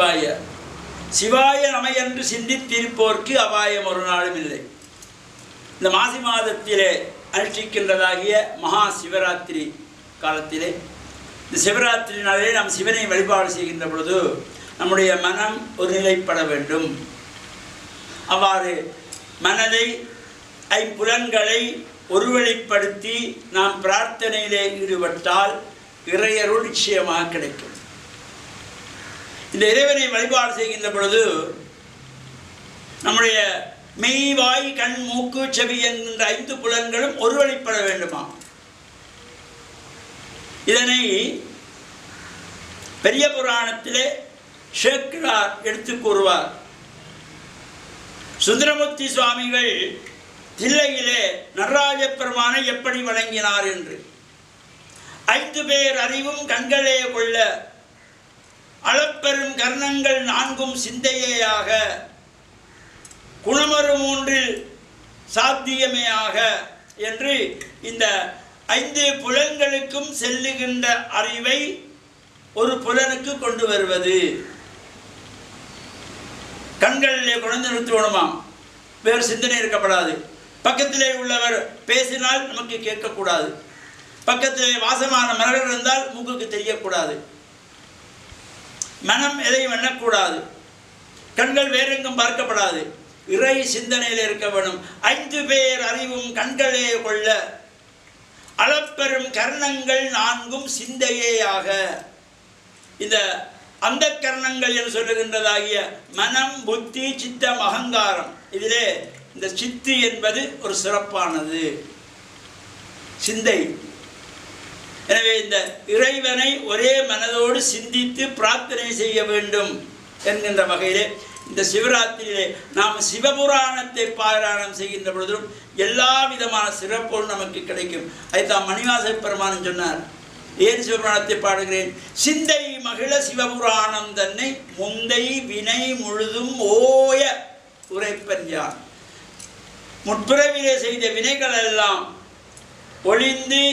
சிவாய. சிவாய நமை என்று சிந்தித்திருப்போர்க்கு அபாயம் ஒரு நாளும் இல்லை. இந்த மாசி மாதத்திலே அனுஷ்டிக்கின்றதாகிய மகா சிவராத்திரி காலத்திலே இந்த சிவராத்திரி நாளிலே நாம் சிவனை வழிபாடு செய்கின்ற பொழுது நம்முடைய மனம் ஒருநிலைப்பட வேண்டும். அவ்வாறு மனதை ஐம்புலன்களை ஒருவழிப்படுத்தி நாம் பிரார்த்தனையிலே ஈடுபட்டால் இறையருள் நிச்சயமாக கிடைக்கும். இந்த இறைவனை வழிபாடு செய்கின்ற பொழுது நம்முடைய மெய் வாய் கண் மூக்கு செவி என்கின்ற ஐந்து புலன்களும் ஒருவழிப்பட வேண்டுமா? இதனை பெரிய புராணத்திலே ஷேக்கிரார் எடுத்து கூறுவார். சுந்தரமூர்த்தி சுவாமிகள் தில்லையிலே நடராஜ பெருமானை எப்படி வழங்கினார் என்று? ஐந்து பேர் அறிவும் கண்களே கொள்ள கர்ணங்கள் நான்கும் சிந்தையேயாக குணமறு மூன்றில் சாத்தியமேயாக என்று இந்த ஐந்து புலன்களுக்கும் செல்லுகின்ற அறிவை ஒரு புலனுக்கு கொண்டு வருவது. கண்களிலே குழந்தை நிறுத்துவணுமாம் வேறு சிந்தனை இருக்கப்படாது. பக்கத்திலே உள்ளவர் பேசினால் நமக்கு கேட்கக்கூடாது. பக்கத்திலே வாசமான மலர்கள் இருந்தால் மூக்குக்கு தெரியக்கூடாது. மனம் எதையும் எண்ணக்கூடாது. கண்கள் வேறெங்கும் பார்க்கப்படாது. இறை சிந்தனையில் இருக்க வேண்டும் ஐந்து பேர் அறிவும் கண்களே கொள்ள. அளப்பெரும் கர்ணங்கள் நான்கும் சிந்தையேயாக. இந்த அந்த கர்ணங்கள் என்று சொல்லுகின்றதாகிய மனம் புத்தி சித்தம் அகங்காரம். இதிலே இந்த சித்து என்பது ஒரு சிறப்பானது. சிந்தை. எனவே இந்த இறைவனை ஒரே மனதோடு சிந்தித்து பிரார்த்தனை செய்ய வேண்டும் என்கின்ற வகையிலே இந்த சிவராத்திரியிலே நாம் சிவபுராணத்தை பாராயணம் செய்கின்ற பொழுதும் எல்லா விதமான சிறப்பும் நமக்கு கிடைக்கும். அதைத்தான் மணிவாச பெருமானம் சொன்னார். ஏன் சிவபுராணத்தை பாடுகிறேன்? சிந்தை மகிழ சிவபுராணம் தன்னை முந்தை வினை முழுதும் ஓய உரைப்பன் யான். முற்பிறவிலே செய்த வினைகள் எல்லாம் ஒளிந்து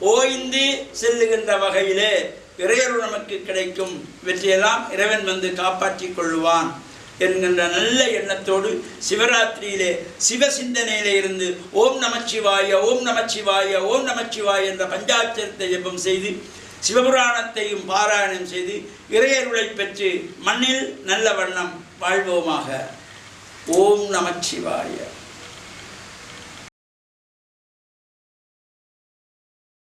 ஓய்ந்து செல்லுகின்ற வகையிலே இறையருள் நமக்கு கிடைக்கும் இவற்றையெல்லாம் இறைவன் வந்து காப்பாற்றிக் கொள்ளுவான் என்கின்ற நல்ல எண்ணத்தோடு சிவராத்திரியிலே சிவ சிந்தனையிலே இருந்து ஓம் நமச்சிவாய ஓம் நமச்சிவாய ஓம் நமச்சிவாய என்ற பஞ்சாட்சரத்தை ஜெபம் செய்து சிவபுராணத்தையும் பாராயணம் செய்து இறையருளை பெற்று மண்ணில் நல்ல வண்ணம் வாழ்வோமாக. ஓம் நமச்சிவாய.